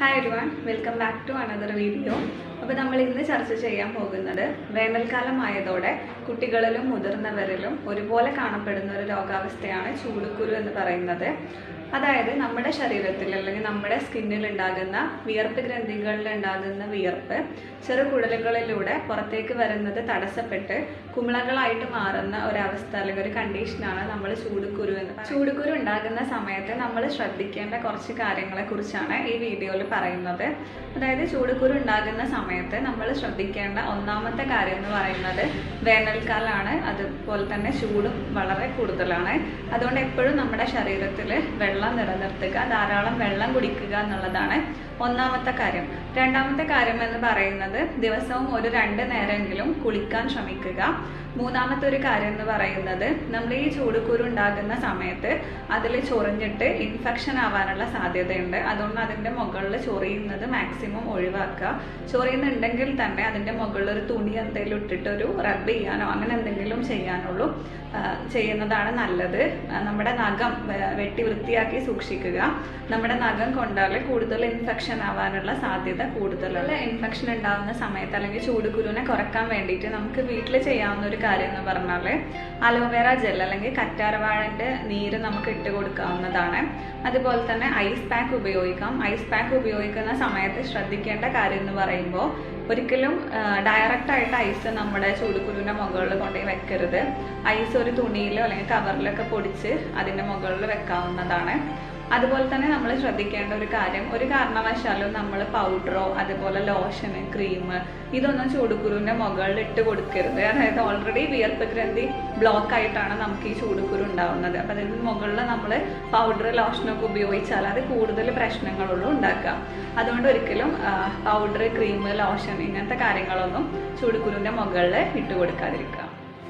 Hi everyone welcome back to another video അപ്പോൾ നമ്മൾ ഇന്ന് ചർച്ച ചെയ്യാൻ പോകുന്നത് വേനൽക്കാലം ആയതോടെ കുട്ടികളിലും മുതിർന്നവരിലും ഒരുപോലെ കാണപ്പെടുന്ന ഒരു രോഗാവസ്ഥയാണ് ചൂടുക്കുരു എന്ന് പറയുന്നത്. അതായത് നമ്മുടെ ശരീരത്തിൽ അല്ലെങ്കിൽ നമ്മുടെ സ്കിന്നിൽ ഉണ്ടാകുന്ന വിയർപ്പ് ഗ്രന്ഥികളിൽ ഉണ്ടാകുന്ന വിയർപ്പ് ചെറുകുടലുകളിലൂടെ പുറത്തേക്ക് വരുന്നത് തടസ്സപ്പെട്ട് കുമിളകളായിട്ട് മാറുന്ന ഒരവസ്ഥ അല്ലെങ്കിൽ ഒരു കണ്ടീഷനാണ് നമ്മൾ ചൂടുക്കുരു എന്ന് ചൂടുക്കുരു ഉണ്ടാകുന്ന സമയത്ത് നമ്മൾ ശ്രദ്ധിക്കേണ്ട കുറച്ച് കാര്യങ്ങളെ കുറിച്ചാണ് ഈ വീഡിയോയിൽ പറയുന്നത്. അതായത് ചൂടുക്കുരു ഉണ്ടാകുന്ന സമയത്ത് നമ്മൾ ശ്രദ്ധിക്കേണ്ട ഒന്നാമത്തെ കാര്യം എന്ന് പറയുന്നത് വേനൽക്കാലമാണ് അതുപോലെ തന്നെ ചൂടും വളരെ കൂടുതലാണ്. അതുകൊണ്ട് എപ്പോഴും നമ്മുടെ ശരീരത്തിൽ വെള്ളം നിലനിർത്തുക ധാരാളം വെള്ളം കുടിക്കുക എന്നുള്ളതാണ് ഒന്നാമത്തെ കാര്യം. രണ്ടാമത്തെ കാര്യം എന്ന് പറയുന്നത് ദിവസവും ഒരു രണ്ട് നേരമെങ്കിലും കുളിക്കാൻ ശ്രമിക്കുക. മൂന്നാമത്തെ ഒരു കാര്യം എന്ന് പറയുന്നത് നമ്മൾ ഈ ചൂടുകുരു ഉണ്ടാകുന്ന സമയത്ത് അതിൽ ചൊറിഞ്ഞിട്ട് ഇൻഫെക്ഷൻ ആവാനുള്ള സാധ്യതയുണ്ട്. അതുകൊണ്ട് അതിന്റെ മുകളിൽ ചൊറിയുന്നത് മാക്സിമം ഒഴിവാക്കുക. ചൊറിയുന്നുണ്ടെങ്കിൽ തന്നെ അതിന്റെ മുകളിൽ ഒരു തുണി എന്തെങ്കിലും ഇട്ടിട്ട് ഒരു റബ്ബ് ചെയ്യാനോ അങ്ങനെ എന്തെങ്കിലും ചെയ്യാനുള്ളൂ. ചെയ്യുന്നതാണ് നല്ലത്. നമ്മുടെ നഖം വെട്ടി വൃത്തിയാക്കി സൂക്ഷിക്കുക. നമ്മുടെ നഖം കൊണ്ടാൽ കൂടുതൽ ഇൻഫെക്ഷൻ ആവാനുള്ള സാധ്യത കൂടുതലുള്ള ഇൻഫെക്ഷൻ ഉണ്ടാകുന്ന സമയത്ത് അല്ലെങ്കിൽ ചൂടുകുരുവിനെ കുറയ്ക്കാൻ വേണ്ടിയിട്ട് നമുക്ക് വീട്ടിൽ ചെയ്യാവുന്ന ഒരു കാര്യം എന്ന് പറഞ്ഞാൽ അലോവേറ ജെൽ അല്ലെങ്കിൽ കറ്റാർവാഴന്റെ നീര് നമുക്ക് ഇട്ട് കൊടുക്കാവുന്നതാണ്. അതുപോലെ തന്നെ ഐസ് പാക്ക് ഉപയോഗിക്കാം. ഐസ് പാക്ക് ഉപയോഗിക്കുന്ന സമയത്ത് ശ്രദ്ധിക്കേണ്ട കാര്യം എന്ന് പറയുമ്പോൾ now ഒരിക്കലും ഡയറക്റ്റ് ആയിട്ട് ഐസ് നമ്മുടെ ചൂടുകുരുവിന്റെ മുകളിൽ കൊണ്ടുപോയി വെക്കരുത്. ഐസ് ഒരു തുണിയിലോ അല്ലെങ്കിൽ കവറിലൊക്കെ പൊടിച്ച് അതിന്റെ മുകളിൽ വെക്കാവുന്നതാണ്. അതുപോലെ തന്നെ നമ്മൾ ശ്രദ്ധിക്കേണ്ട ഒരു കാര്യം ഒരു കാരണവശാലും നമ്മൾ പൗഡറോ അതുപോലെ ലോഷന് ക്രീം ഇതൊന്നും ചൂടുകുരുവിന്റെ മുകളിൽ ഇട്ട് കൊടുക്കരുത്. അതായത് ഓൾറെഡി വിയർപ്പ് ഗ്രന്ഥി ബ്ലോക്ക് ആയിട്ടാണ് നമുക്ക് ഈ ചൂടുകുരു ഉണ്ടാവുന്നത്. അപ്പം അതിന് മുകളിൽ നമ്മൾ പൗഡർ ലോഷനൊക്കെ ഉപയോഗിച്ചാൽ അത് കൂടുതൽ പ്രശ്നങ്ങളുള്ളൂ ഉണ്ടാക്കുക. അതുകൊണ്ട് ഒരിക്കലും പൗഡർ ക്രീം ലോഷൻ ഇങ്ങനത്തെ കാര്യങ്ങളൊന്നും ചൂടുകുരുവിന്റെ മുകളിൽ ഇട്ട് കൊടുക്കാതിരിക്കുക.